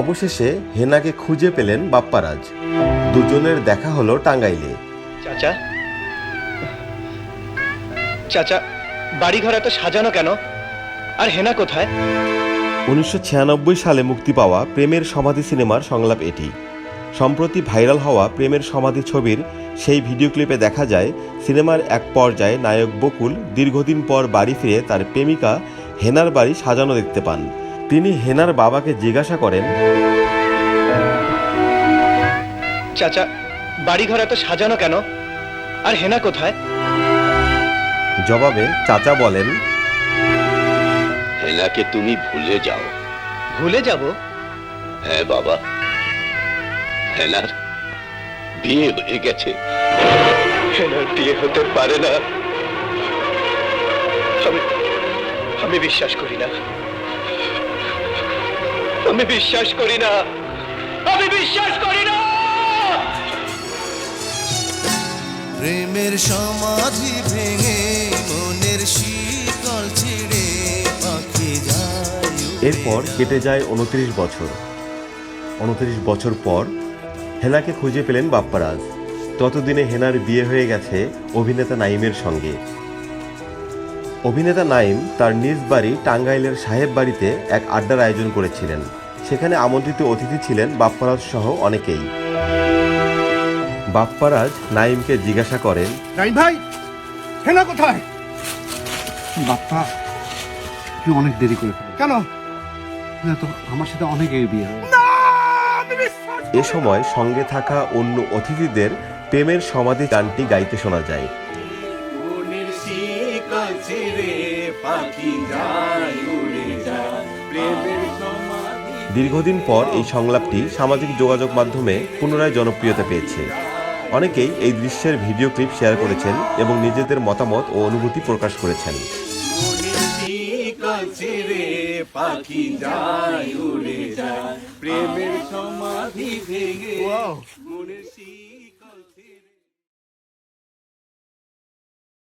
অবশেষে হেনাকে খুঁজে পেলেন বাপ্পারাজ। দুজনের দেখা হলো টাঙ্গাইলে। চাচা? চাচা বাড়িঘর এত সাজানো কেন? আর হেনা কোথায়? উনিশশো ছিয়ানব্বই সালে মুক্তি পাওয়া প্রেমের সমাধি সিনেমার সংলাপ এটি। সম্প্রতি ভাইরাল হওয়া প্রেমের সমাধি ছবির সেই ভিডিও ক্লিপে দেখা যায় সিনেমার এক পর্যায়ে নায়ক বকুল দীর্ঘদিন পর বাড়ি ফিরে তার প্রেমিকা হেনার বাড়ি সাজানো দেখতে পান। তিনি হেনার বাবাকে জিজ্ঞাসা করেন চাচা বাড়িঘর এত সাজানো কেন? আর হেনা কোথায়? জবাবে চাচা বলেন হেনাকে তুমি ভুলে যাও। ভুলে যাব? হ্যাঁ বাবা। হেনার বিয়ে হয়ে গেছে। হেনার বিয়ে হতে পারে না। আমি আমি বিশ্বাস করি না। আমি বিশ্বাস করি না। আমি বিশ্বাস করি না। প্রেমের সমাধি ভেঙে মনের শীতল ছিড়ে পাখি যায় এরপর কেটে যায় উনত্রিশ বছর। উনত্রিশ বছর পর হেনাকে খুঁজে পেলেন বাপ্পারাজ। ততদিনে হেনার বিয়ে হয়ে গেছে অভিনেতা নাইমের সঙ্গে। অভিনেতা নাইম তার নিজ বাড়ি টাঙ্গাইলের সাহেব বাড়িতে এক আড্ডার আয়োজন করেছিলেন। সেখানে আমন্ত্রিত অতিথি ছিলেন বাপ্পারাজ সহ অনেকেই। বাপ্পারাজ নাইমকে জিজ্ঞাসা করেন নাইন ভাই হেনা কোথায়? বাপ্পা তুই অনেক দেরি করে কেন? না তো আমার সাথে অনেক বিয়ে এ সময় সঙ্গে থাকা অন্য অতিথিদের প্রেমের সমাধি গানটি গাইতে শোনা যায়। পাখি যায় উড়ে যায় প্রেমের সমাধি দীর্ঘদিন পর এই সংলাপটি সামাজিক যোগাযোগ মাধ্যমে পুনরায় জনপ্রিয়তা পেয়েছে। অনেকেই এই দৃশ্যের ভিডিও ক্লিপ শেয়ার করেছেন এবং নিজেদের মতামত ও অনুভূতি প্রকাশ করেছেন। মনের শীতল ছিড়ে পাখি যায় উড়ে যায় প্রেমের সমাধি ভেঙে মনের শীতল